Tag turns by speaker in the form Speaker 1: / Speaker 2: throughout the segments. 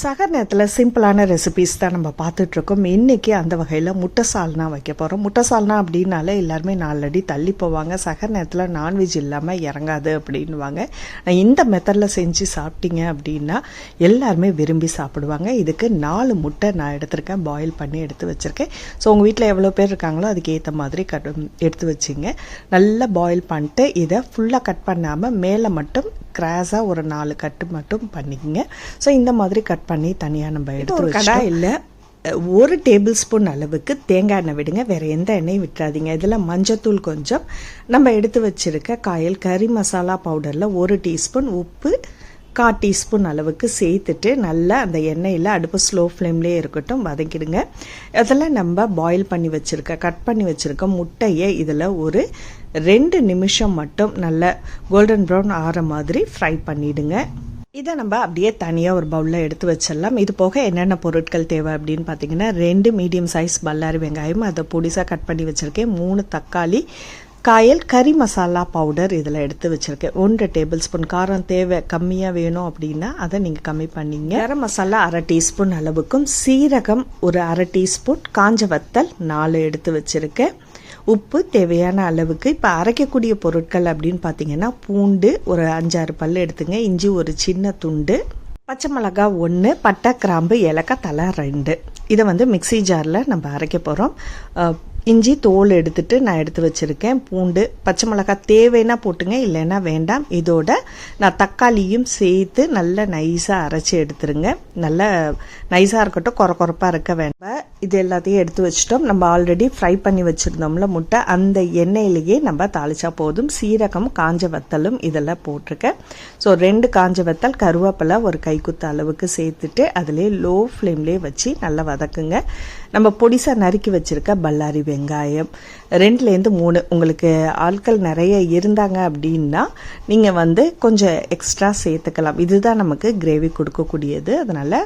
Speaker 1: சகர் நேரத்தில் சிம்பிளான ரெசிபிஸ் தான் நம்ம பார்த்துட்ருக்கோம். இன்றைக்கி அந்த வகையில் முட்டை சால்னா வைக்க போகிறோம் முட்டை சால்னா அப்படின்னாலே எல்லாருமே நாலடி தள்ளி போவாங்க. சகர் நேரத்தில் நான்வெஜ் இல்லாமல் இறங்காது அப்படின்வாங்க நான் இந்த மெத்தடில் செஞ்சு சாப்பிட்டீங்க அப்படின்னா எல்லாருமே விரும்பி சாப்பிடுவாங்க. இதுக்கு நாலு முட்டை நான் எடுத்திருக்கேன். பாயில் பண்ணி எடுத்து வச்சுருக்கேன். ஸோ உங்கள் வீட்டில் எவ்வளோ பேர் இருக்காங்களோ அதுக்கு ஏற்ற மாதிரி கட் எடுத்து வச்சிங்க. நல்லா பாயில் பண்ணிட்டு இதை ஃபுல்லாக கட் பண்ணாமல் மேலே மட்டும் கிராஸாக ஒரு நாலு கட்டு மட்டும் பண்ணிக்கங்க. ஸோ இந்த மாதிரி கட் பண்ணி தனியாக நம்ம எடுத்து ஒரு கடாயில் ஒரு டேபிள் ஸ்பூன் அளவுக்கு தேங்காய் எண்ணெய் விடுங்க. வேறு எந்த எண்ணெயும் விட்டுறாதீங்க. இதில் மஞ்சத்தூள் கொஞ்சம். நம்ம எடுத்து வச்சுருக்க காயல் கறி மசாலா பவுடரில் ஒரு டீஸ்பூன் உப்பு கா டீஸ்பூன் அளவுக்கு சேர்த்துட்டு நல்லா அந்த எண்ணெயில் அடுப்பு ஸ்லோ ஃப்ளேம்லேயே இருக்கட்டும் வதக்கிடுங்க. அதில் நம்ம பாயில் பண்ணி வச்சுருக்க கட் பண்ணி வச்சுருக்க முட்டையை இதில் ஒரு ரெண்டு நிமிஷம் மட்டும் நல்ல கோல்டன் ப்ரௌன் ஆற மாதிரி ஃப்ரை பண்ணிவிடுங்க இதை நம்ம அப்படியே தனியாக ஒரு பவுலில் எடுத்து வச்சிடலாம். இது போக என்னென்ன பொருட்கள் தேவை அப்படின்னு பார்த்தீங்கன்னா ரெண்டு மீடியம் சைஸ் பல்லாரி வெங்காயம் அதை பொடிசாக கட் பண்ணி வச்சுருக்கேன். மூணு தக்காளி காயல் கறி மசாலா பவுடர் இதில் எடுத்து வச்சுருக்கேன். ஒன்றரை டேபிள் ஸ்பூன் காரம் தேவை கம்மியாக வேணும் அப்படின்னா அதை நீங்கள் கம்மி பண்ணிங்க. கரம் மசாலா அரை டீஸ்பூன் அளவுக்கும் சீரகம் ஒரு அரை டீஸ்பூன் காஞ்ச வத்தல் நாலு எடுத்து வச்சுருக்கேன். உப்பு தேவையான அளவுக்கு இப்போ அரைக்கக்கூடிய பொருட்கள் அப்படின்னு பார்த்தீங்கன்னா பூண்டு ஒரு அஞ்சாறு பல் எடுத்துங்க இஞ்சி ஒரு சின்ன துண்டு பச்சை மிளகா ஒன்று பட்டை கிராம்பு ஏலக்காய் தலை ரெண்டு. இதை வந்து மிக்சி ஜாரில் நம்ம அரைக்க போகிறோம் இஞ்சி தோல் எடுத்துட்டு நான் எடுத்து வச்சுருக்கேன். பூண்டு பச்சை மிளகாய் தேவைன்னா போட்டுங்க இல்லைன்னா வேண்டாம். இதோட நான் தக்காளியும் சேர்த்து நல்லா நைஸாக அரைச்சி எடுத்துருங்க. நல்ல நைஸாக இருக்கட்டும் குறை குறைப்பாக இருக்க வேண்டாம். இது எல்லாத்தையும் எடுத்து வச்சிட்டோம். நம்ம ஆல்ரெடி ஃப்ரை பண்ணி வச்சுருந்தோம்ல முட்டை. அந்த எண்ணெயிலேயே நம்ம தாளிச்சா போதும். சீரகம் காஞ்ச வத்தலும் இதெல்லாம் போட்டிருக்கேன். ஸோ ரெண்டு காஞ்ச வத்தல் கருவேப்பிலை ஒரு கைக்குத்த அளவுக்கு சேர்த்துட்டு அதிலே லோ ஃப்ளேம்லேயே வச்சு நல்லா வதக்குங்க. நம்ம பொடிசாக நறுக்கி வச்சுருக்க பல்லாரி வெங்காயம் ரெண்டுலேருந்து மூணு. உங்களுக்கு ஆட்கள் நிறைய இருந்தாங்க அப்படின்னா நீங்கள் வந்து கொஞ்சம் எக்ஸ்ட்ரா சேர்த்துக்கலாம். இதுதான் நமக்கு கிரேவி கொடுக்கக்கூடியது. அதனால்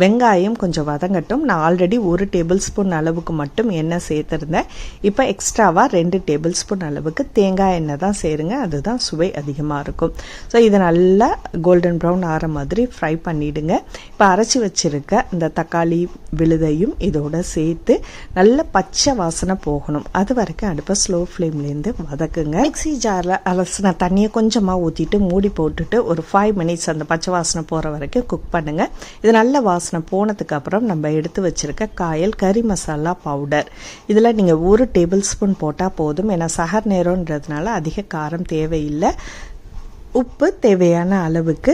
Speaker 1: வெங்காயம் கொஞ்சம் வதங்கட்டும். நான் ஆல்ரெடி ஒரு டேபிள் ஸ்பூன் அளவுக்கு மட்டும் எண்ணெய் சேர்த்துருந்தேன். இப்போ எக்ஸ்ட்ராவாக ரெண்டு டேபிள் ஸ்பூன் அளவுக்கு தேங்காய் எண்ணெய் தான் சேருங்க. அதுதான் சுவை அதிகமாக இருக்கும். ஸோ இதை நல்லா கோல்டன் ப்ரௌன் ஆற மாதிரி ஃப்ரை பண்ணிவிடுங்க இப்போ அரைச்சி வச்சுருக்க இந்த தக்காளி விழுதையும் இதோட சேர்த்து நல்ல பச்சை வாசனை போகணும். அது வரைக்கும் அடுப்பை ஸ்லோ ஃப்ளேம்லேருந்து வதக்குங்க. மிக்சி ஜாரில் அலசின தண்ணியை கொஞ்சமாக ஊற்றிட்டு மூடி போட்டுட்டு ஒரு ஃபைவ் மினிட்ஸ் அந்த பச்சை வாசனை போகிற வரைக்கும் குக் பண்ணுங்கள் இது நல்ல வாசனை போனதுக்கப்புறம் நம்ம எடுத்து வச்சுருக்க காயல் கறி மசாலா பவுடர் இதில் நீங்கள் ஒரு டேபிள் ஸ்பூன் போட்டால் போதும். ஏன்னா சகர் நேரம்ன்றதுனால அதிக காரம் தேவையில்லை. உப்பு தேவையான அளவுக்கு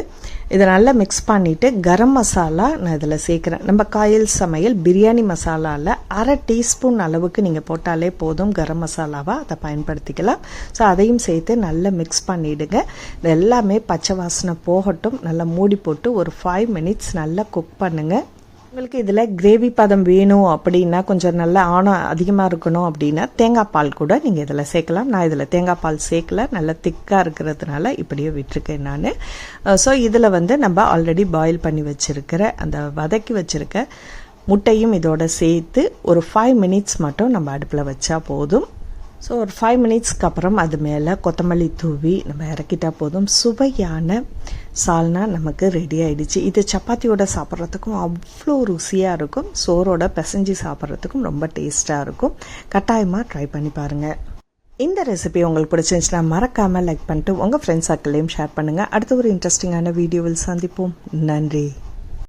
Speaker 1: இதை நல்லா மிக்ஸ் பண்ணிவிட்டு கரம் மசாலா நான் இதில் சேர்க்குறேன். நம்ம காயல் சமையல் பிரியாணி மசாலாவில் அரை டீஸ்பூன் அளவுக்கு நீங்கள் போட்டாலே போதும் கரம் மசாலாவாக அதை பயன்படுத்திக்கலாம். ஸோ அதையும் சேர்த்து நல்லா மிக்ஸ் பண்ணிவிடுங்க இது எல்லாமே பச்சை வாசனை போகட்டும். நல்லா மூடி போட்டு ஒரு ஃபைவ் மினிட்ஸ் நல்லா குக் பண்ணுங்கள் உங்களுக்கு இதில் கிரேவி பதம் வேணும் அப்படின்னா கொஞ்சம் நல்லா ஆணம் அதிகமாக இருக்கணும் அப்படின்னா தேங்காய் பால் கூட நீங்கள் இதில் சேர்க்கலாம். நான் இதில் தேங்காய் பால் சேர்க்கல. நல்லா திக்காக இருக்கிறதுனால இப்படியே விட்டுருக்கேன் நான். ஸோ இதில் வந்து நம்ம ஆல்ரெடி பாயில் பண்ணி வச்சுருக்கிற அந்த வதக்கி வச்சுருக்க முட்டையும் இதோட சேர்த்து ஒரு ஃபைவ் மினிட்ஸ் மட்டும் நம்ம அடுப்பில் வச்சா போதும். ஸோ ஒரு ஃபைவ் மினிட்ஸ்க்கு அப்புறம் அது மேலே கொத்தமல்லி தூவி நம்ம இறக்கிட்டால் போதும். சுவையான சால்னா நமக்கு ரெடி ஆகிடுச்சு இது சப்பாத்தியோட சாப்பிட்றதுக்கும் அவ்வளோ ருசியாக இருக்கும். சோறோட பிசைஞ்சு சாப்பிட்றதுக்கும் ரொம்ப டேஸ்ட்டாக இருக்கும். கட்டாயமாக ட்ரை பண்ணி பாருங்கள் இந்த ரெசிபி உங்களுக்கு பிடிச்சிருந்துச்சுன்னா மறக்காமல் லைக் பண்ணிட்டு உங்கள் ஃப்ரெண்ட்ஸ் சர்க்கிளையும் ஷேர் பண்ணுங்கள் அடுத்த ஒரு இன்ட்ரெஸ்டிங்கான வீடியோவில் சந்திப்போம். நன்றி.